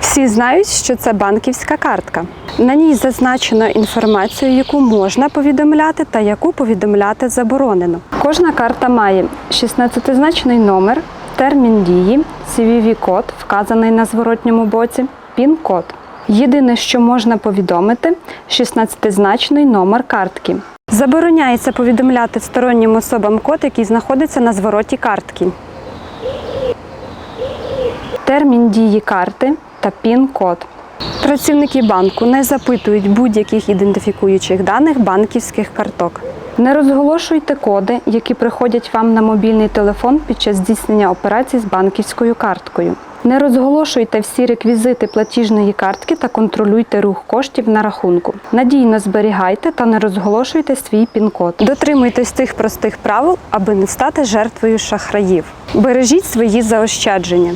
Всі знають, що це банківська картка. На ній зазначено інформацію, яку можна повідомляти та яку повідомляти заборонено. Кожна карта має 16-значний номер, термін дії, CVV-код, вказаний на зворотньому боці, пін-код. Єдине, що можна повідомити 16-значний номер картки. Забороняється повідомляти стороннім особам код, який знаходиться на звороті картки термін дії карти та пін-код. Працівники банку не запитують будь-яких ідентифікуючих даних банківських карток. Не розголошуйте коди, які приходять вам на мобільний телефон під час здійснення операцій з банківською карткою. Не розголошуйте всі реквізити платіжної картки та контролюйте рух коштів на рахунку. Надійно зберігайте та не розголошуйте свій пін-код. Дотримуйтесь цих простих правил, аби не стати жертвою шахраїв. Бережіть свої заощадження.